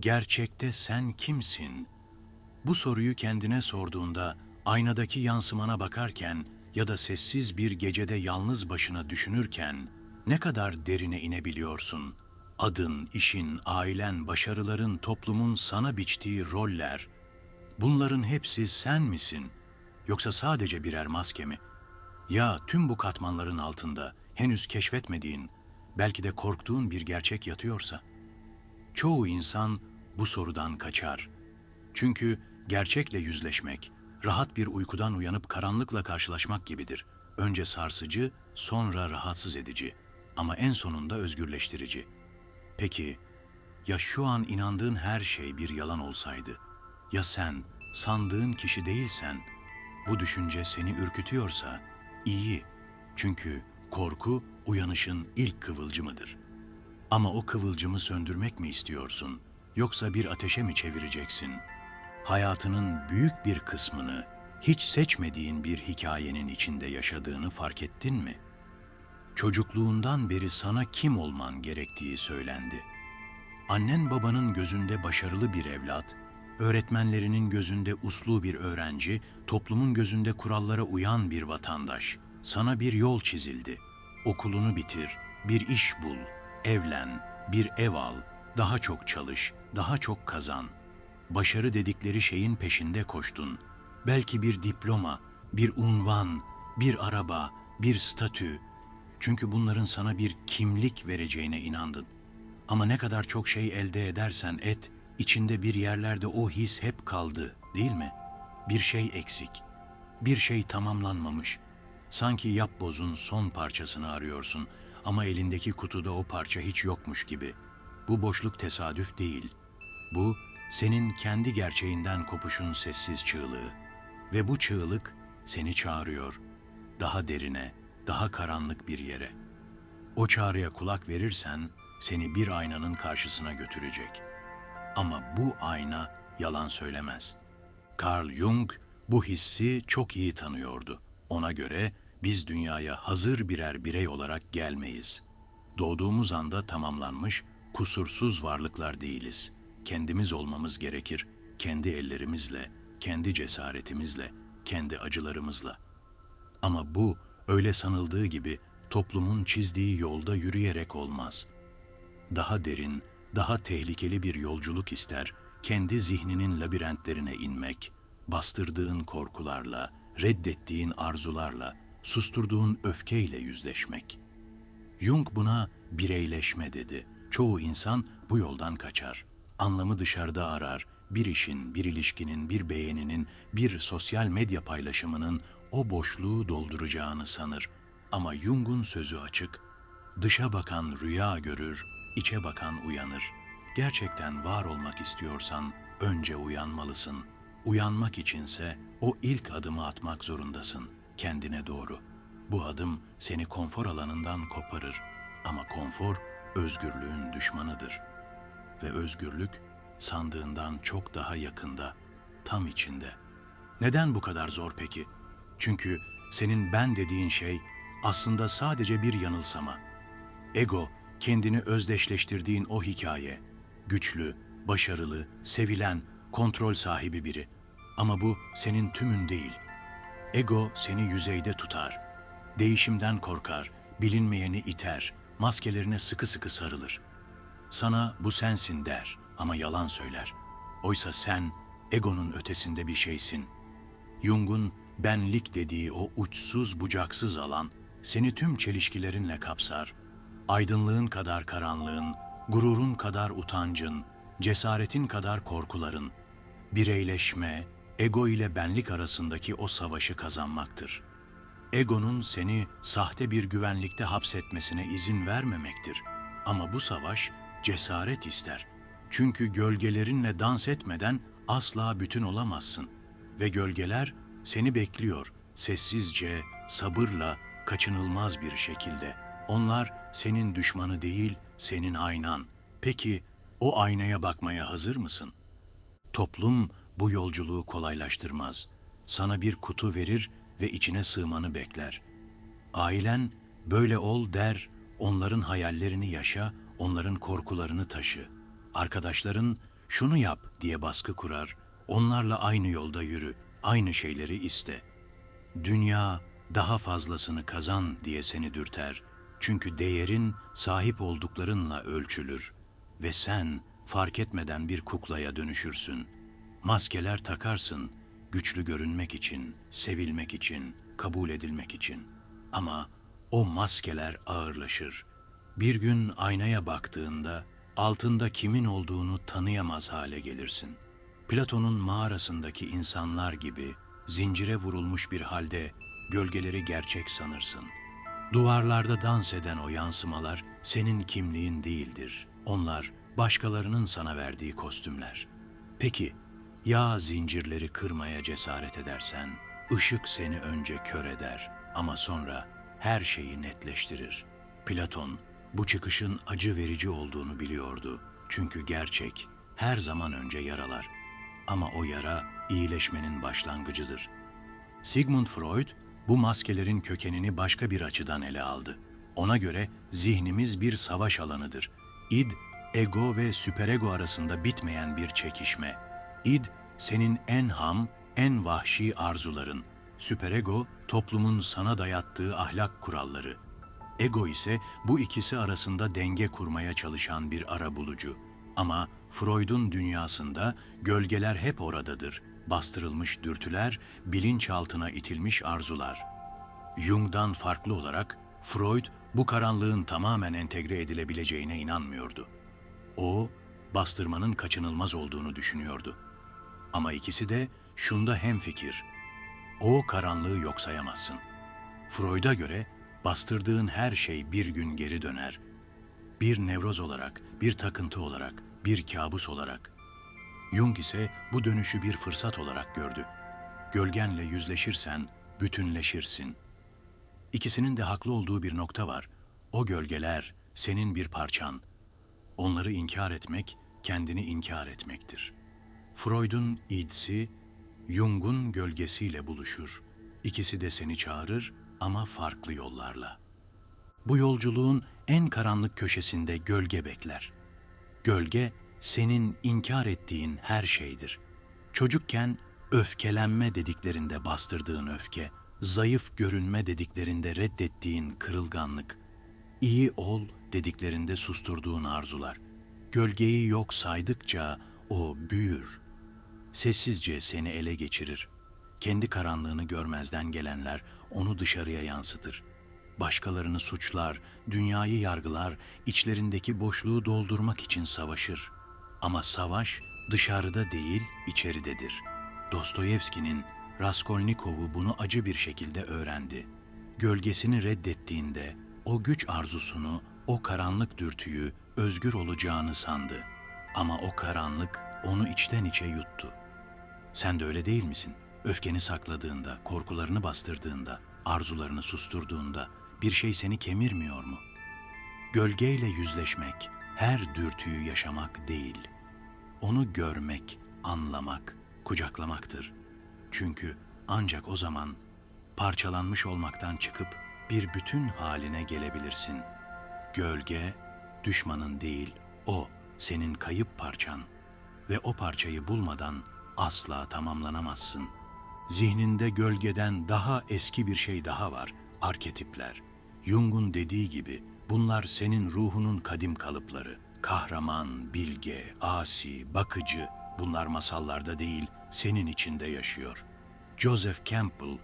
Gerçekte sen kimsin? Bu soruyu kendine sorduğunda aynadaki yansımana bakarken ya da sessiz bir gecede yalnız başına düşünürken ne kadar derine inebiliyorsun? Adın, işin, ailen, başarıların, toplumun sana biçtiği roller. Bunların hepsi sen misin? Yoksa sadece birer maske mi? Ya tüm bu katmanların altında henüz keşfetmediğin, belki de korktuğun bir gerçek yatıyorsa? Çoğu insan bu sorudan kaçar. Çünkü gerçekle yüzleşmek, rahat bir uykudan uyanıp karanlıkla karşılaşmak gibidir. Önce sarsıcı, sonra rahatsız edici ama en sonunda özgürleştirici. Peki, ya şu an inandığın her şey bir yalan olsaydı? Ya sen sandığın kişi değilsen? Bu düşünce seni ürkütüyorsa iyi. Çünkü korku uyanışın ilk kıvılcımıdır. Ama o kıvılcımı söndürmek mi istiyorsun yoksa bir ateşe mi çevireceksin? Hayatının büyük bir kısmını hiç seçmediğin bir hikayenin içinde yaşadığını fark ettin mi? Çocukluğundan beri sana kim olman gerektiği söylendi. Annen babanın gözünde başarılı bir evlat, öğretmenlerinin gözünde uslu bir öğrenci, toplumun gözünde kurallara uyan bir vatandaş. Sana bir yol çizildi. Okulunu bitir, bir iş bul, evlen, bir ev al, daha çok çalış, daha çok kazan. Başarı dedikleri şeyin peşinde koştun. Belki bir diploma, bir unvan, bir araba, bir statü. Çünkü bunların sana bir kimlik vereceğine inandın. Ama ne kadar çok şey elde edersen et, içinde bir yerlerde o his hep kaldı, değil mi? Bir şey eksik, bir şey tamamlanmamış. Sanki yapbozun son parçasını arıyorsun ama elindeki kutuda o parça hiç yokmuş gibi. Bu boşluk tesadüf değil. Bu senin kendi gerçeğinden kopuşun sessiz çığlığı. Ve bu çığlık seni çağırıyor. Daha derine, daha karanlık bir yere. O çağrıya kulak verirsen seni bir aynanın karşısına götürecek. Ama bu ayna yalan söylemez. Carl Jung bu hissi çok iyi tanıyordu. Ona göre biz dünyaya hazır birer birey olarak gelmeyiz. Doğduğumuz anda tamamlanmış, kusursuz varlıklar değiliz. Kendimiz olmamız gerekir. Kendi ellerimizle, kendi cesaretimizle, kendi acılarımızla. Ama bu öyle sanıldığı gibi toplumun çizdiği yolda yürüyerek olmaz. Daha derin, daha tehlikeli bir yolculuk ister, kendi zihninin labirentlerine inmek, bastırdığın korkularla, reddettiğin arzularla, susturduğun öfkeyle yüzleşmek. Jung buna bireyleşme dedi. Çoğu insan bu yoldan kaçar. Anlamı dışarıda arar. Bir işin, bir ilişkinin, bir beğeninin, bir sosyal medya paylaşımının o boşluğu dolduracağını sanır. Ama Jung'un sözü açık. Dışa bakan rüya görür, içe bakan uyanır. Gerçekten var olmak istiyorsan önce uyanmalısın. Uyanmak içinse o ilk adımı atmak zorundasın kendine doğru. Bu adım seni konfor alanından koparır ama konfor özgürlüğün düşmanıdır. Ve özgürlük sandığından çok daha yakında, tam içinde. Neden bu kadar zor peki? Çünkü senin ben dediğin şey aslında sadece bir yanılsama. Ego, kendini özdeşleştirdiğin o hikaye. Güçlü, başarılı, sevilen, kontrol sahibi biri. Ama bu senin tümün değil. Ego seni yüzeyde tutar. Değişimden korkar, bilinmeyeni iter, maskelerine sıkı sıkı sarılır. Sana bu sensin der ama yalan söyler. Oysa sen egonun ötesinde bir şeysin. Jung'un benlik dediği o uçsuz bucaksız alan seni tüm çelişkilerinle kapsar. Aydınlığın kadar karanlığın, gururun kadar utancın, cesaretin kadar korkuların, bireyleşme, ego ile benlik arasındaki o savaşı kazanmaktır. Egonun seni sahte bir güvenlikte hapsetmesine izin vermemektir. Ama bu savaş cesaret ister. Çünkü gölgelerinle dans etmeden asla bütün olamazsın. Ve gölgeler seni bekliyor, sessizce, sabırla, kaçınılmaz bir şekilde. Onlar senin düşmanı değil, senin aynan. Peki o aynaya bakmaya hazır mısın? Toplum bu yolculuğu kolaylaştırmaz. Sana bir kutu verir ve içine sığmanı bekler. Ailen böyle ol der, onların hayallerini yaşa, onların korkularını taşı. Arkadaşların şunu yap diye baskı kurar, onlarla aynı yolda yürü, aynı şeyleri iste. Dünya daha fazlasını kazan diye seni dürter. Çünkü değerin sahip olduklarınla ölçülür ve sen fark etmeden bir kuklaya dönüşürsün. Maskeler takarsın güçlü görünmek için, sevilmek için, kabul edilmek için. Ama o maskeler ağırlaşır. Bir gün aynaya baktığında altında kimin olduğunu tanıyamaz hale gelirsin. Platon'un mağarasındaki insanlar gibi zincire vurulmuş bir halde gölgeleri gerçek sanırsın. Duvarlarda dans eden o yansımalar senin kimliğin değildir. Onlar başkalarının sana verdiği kostümler. Peki ya zincirleri kırmaya cesaret edersen, ışık seni önce kör eder ama sonra her şeyi netleştirir. Platon bu çıkışın acı verici olduğunu biliyordu. Çünkü gerçek her zaman önce yaralar. Ama o yara iyileşmenin başlangıcıdır. Sigmund Freud bu maskelerin kökenini başka bir açıdan ele aldı. Ona göre zihnimiz bir savaş alanıdır. İd, ego ve süperego arasında bitmeyen bir çekişme. İd, senin en ham, en vahşi arzuların. Süperego, toplumun sana dayattığı ahlak kuralları. Ego ise bu ikisi arasında denge kurmaya çalışan bir arabulucu. Ama Freud'un dünyasında gölgeler hep oradadır. Bastırılmış dürtüler, bilinçaltına itilmiş arzular. Jung'dan farklı olarak Freud bu karanlığın tamamen entegre edilebileceğine inanmıyordu. O, bastırmanın kaçınılmaz olduğunu düşünüyordu. Ama ikisi de şunda hemfikir. O karanlığı yok sayamazsın. Freud'a göre bastırdığın her şey bir gün geri döner. Bir nevroz olarak, bir takıntı olarak, bir kabus olarak. Jung ise bu dönüşü bir fırsat olarak gördü. Gölgenle yüzleşirsen bütünleşirsin. İkisinin de haklı olduğu bir nokta var. O gölgeler senin bir parçan. Onları inkar etmek kendini inkar etmektir. Freud'un idsi Jung'un gölgesiyle buluşur. İkisi de seni çağırır ama farklı yollarla. Bu yolculuğun en karanlık köşesinde gölge bekler. Gölge senin inkar ettiğin her şeydir. Çocukken öfkelenme dediklerinde bastırdığın öfke, zayıf görünme dediklerinde reddettiğin kırılganlık, iyi ol dediklerinde susturduğun arzular. Gölgeyi yok saydıkça o büyür. Sessizce seni ele geçirir. Kendi karanlığını görmezden gelenler onu dışarıya yansıtır. Başkalarını suçlar, dünyayı yargılar, içlerindeki boşluğu doldurmak için savaşır. Ama savaş dışarıda değil, içeridedir. Dostoyevski'nin Raskolnikov'u bunu acı bir şekilde öğrendi. Gölgesini reddettiğinde o güç arzusunu, o karanlık dürtüyü özgür olacağını sandı. Ama o karanlık onu içten içe yuttu. Sen de öyle değil misin? Öfkeni sakladığında, korkularını bastırdığında, arzularını susturduğunda bir şey seni kemirmiyor mu? Gölgeyle yüzleşmek, her dürtüyü yaşamak değil. Onu görmek, anlamak, kucaklamaktır. Çünkü ancak o zaman parçalanmış olmaktan çıkıp bir bütün haline gelebilirsin. Gölge, düşmanın değil, o senin kayıp parçan ve o parçayı bulmadan asla tamamlanamazsın. Zihninde gölgeden daha eski bir şey daha var, arketipler. Jung'un dediği gibi bunlar senin ruhunun kadim kalıpları. Kahraman, bilge, asi, bakıcı bunlar masallarda değil, senin içinde yaşıyor. Joseph Campbell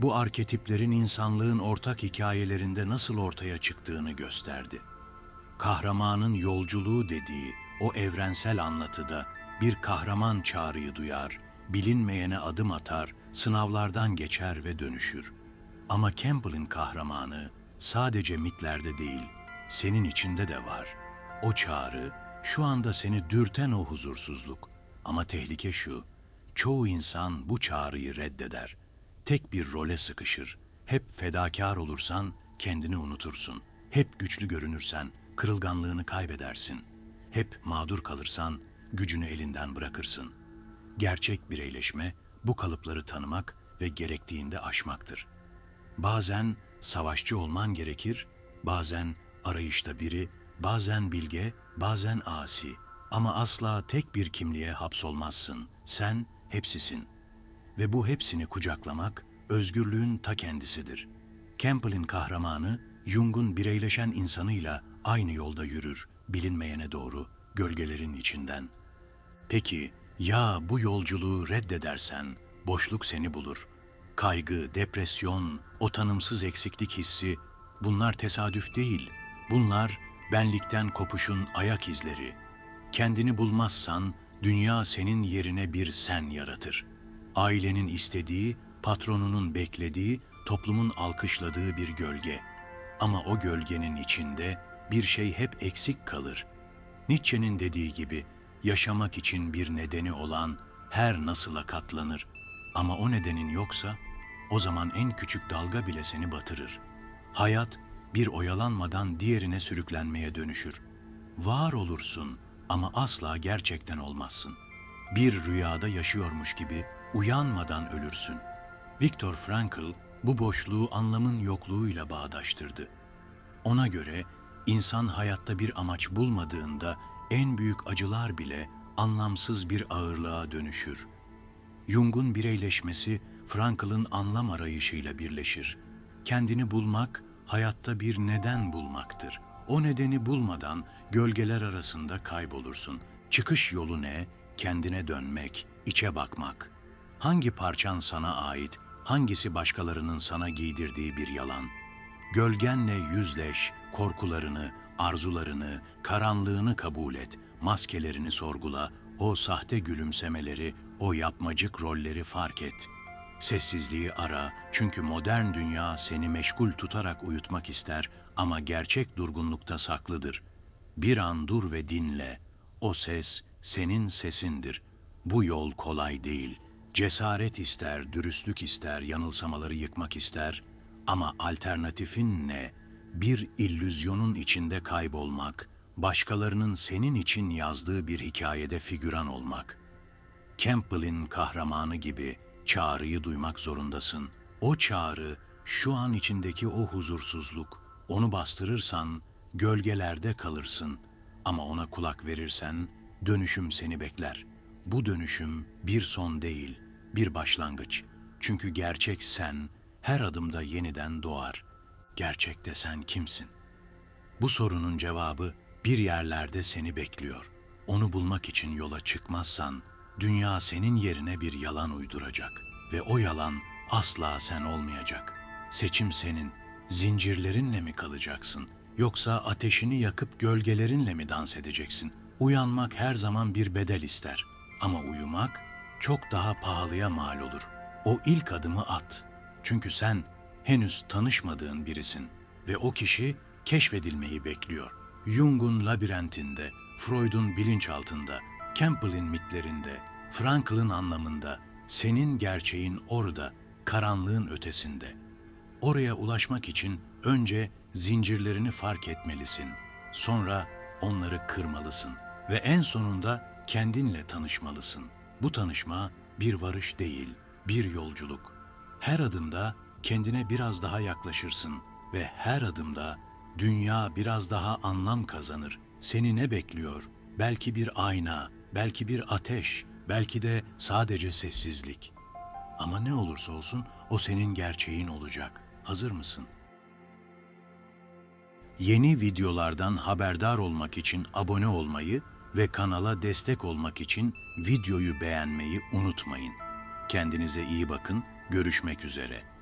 bu arketiplerin insanlığın ortak hikayelerinde nasıl ortaya çıktığını gösterdi. Kahramanın yolculuğu dediği o evrensel anlatıda bir kahraman çağrıyı duyar, bilinmeyene adım atar, sınavlardan geçer ve dönüşür. Ama Campbell'in kahramanı sadece mitlerde değil, senin içinde de var. O çağrı, şu anda seni dürten o huzursuzluk. Ama tehlike şu, çoğu insan bu çağrıyı reddeder. Tek bir role sıkışır. Hep fedakar olursan kendini unutursun. Hep güçlü görünürsen kırılganlığını kaybedersin. Hep mağdur kalırsan gücünü elinden bırakırsın. Gerçek bireyleşme bu kalıpları tanımak ve gerektiğinde aşmaktır. Bazen savaşçı olman gerekir, bazen arayışta biri, bazen bilge, bazen asi. Ama asla tek bir kimliğe hapsolmazsın. Sen hepsisin. Ve bu hepsini kucaklamak özgürlüğün ta kendisidir. Campbell'in kahramanı Jung'un bireyleşen insanıyla aynı yolda yürür, bilinmeyene doğru, gölgelerin içinden. Peki ya bu yolculuğu reddedersen boşluk seni bulur. Kaygı, depresyon, o tanımsız eksiklik hissi bunlar tesadüf değil. Bunlar benlikten kopuşun ayak izleri. Kendini bulmazsan dünya senin yerine bir sen yaratır. Ailenin istediği, patronunun beklediği, toplumun alkışladığı bir gölge. Ama o gölgenin içinde bir şey hep eksik kalır. Nietzsche'nin dediği gibi yaşamak için bir nedeni olan her nasıla katlanır. Ama o nedenin yoksa o zaman en küçük dalga bile seni batırır. Hayat bir oyalanmadan diğerine sürüklenmeye dönüşür. Var olursun ama asla gerçekten olmazsın. Bir rüyada yaşıyormuş gibi uyanmadan ölürsün. Viktor Frankl bu boşluğu anlamın yokluğuyla bağdaştırdı. Ona göre insan hayatta bir amaç bulmadığında en büyük acılar bile anlamsız bir ağırlığa dönüşür. Jung'un bireyleşmesi Frankl'ın anlam arayışıyla birleşir. Kendini bulmak hayatta bir neden bulmaktır. O nedeni bulmadan gölgeler arasında kaybolursun. Çıkış yolu ne? Kendine dönmek, içe bakmak. Hangi parçan sana ait, hangisi başkalarının sana giydirdiği bir yalan? Gölgenle yüzleş, korkularını, arzularını, karanlığını kabul et, maskelerini sorgula, o sahte gülümsemeleri, o yapmacık rolleri fark et. Sessizliği ara çünkü modern dünya seni meşgul tutarak uyutmak ister ama gerçek durgunlukta saklıdır. Bir an dur ve dinle. O ses senin sesindir. Bu yol kolay değil. Cesaret ister, dürüstlük ister, yanılsamaları yıkmak ister. Ama alternatifin ne? Bir illüzyonun içinde kaybolmak, başkalarının senin için yazdığı bir hikayede figüran olmak. Campbell'in kahramanı gibi çağrıyı duymak zorundasın. O çağrı, şu an içindeki o huzursuzluk. Onu bastırırsan gölgelerde kalırsın. Ama ona kulak verirsen dönüşüm seni bekler. Bu dönüşüm bir son değil, bir başlangıç. Çünkü gerçek sen her adımda yeniden doğar. Gerçekte sen kimsin? Bu sorunun cevabı bir yerlerde seni bekliyor. Onu bulmak için yola çıkmazsan dünya senin yerine bir yalan uyduracak ve o yalan asla sen olmayacak. Seçim senin. Zincirlerinle mi kalacaksın yoksa ateşini yakıp gölgelerinle mi dans edeceksin? Uyanmak her zaman bir bedel ister ama uyumak çok daha pahalıya mal olur. O ilk adımı at. Çünkü sen henüz tanışmadığın birisin ve o kişi keşfedilmeyi bekliyor. Jung'un labirentinde, Freud'un bilinçaltında, Campbell'in mitlerinde, Frankl'ın anlamında, senin gerçeğin orada, karanlığın ötesinde. Oraya ulaşmak için önce zincirlerini fark etmelisin. Sonra onları kırmalısın ve en sonunda kendinle tanışmalısın. Bu tanışma bir varış değil, bir yolculuk. Her adımda kendine biraz daha yaklaşırsın ve her adımda dünya biraz daha anlam kazanır. Seni ne bekliyor? Belki bir ayna, belki bir ateş, belki de sadece sessizlik. Ama ne olursa olsun o senin gerçeğin olacak. Hazır mısın? Yeni videolardan haberdar olmak için abone olmayı ve kanala destek olmak için videoyu beğenmeyi unutmayın. Kendinize iyi bakın. Görüşmek üzere.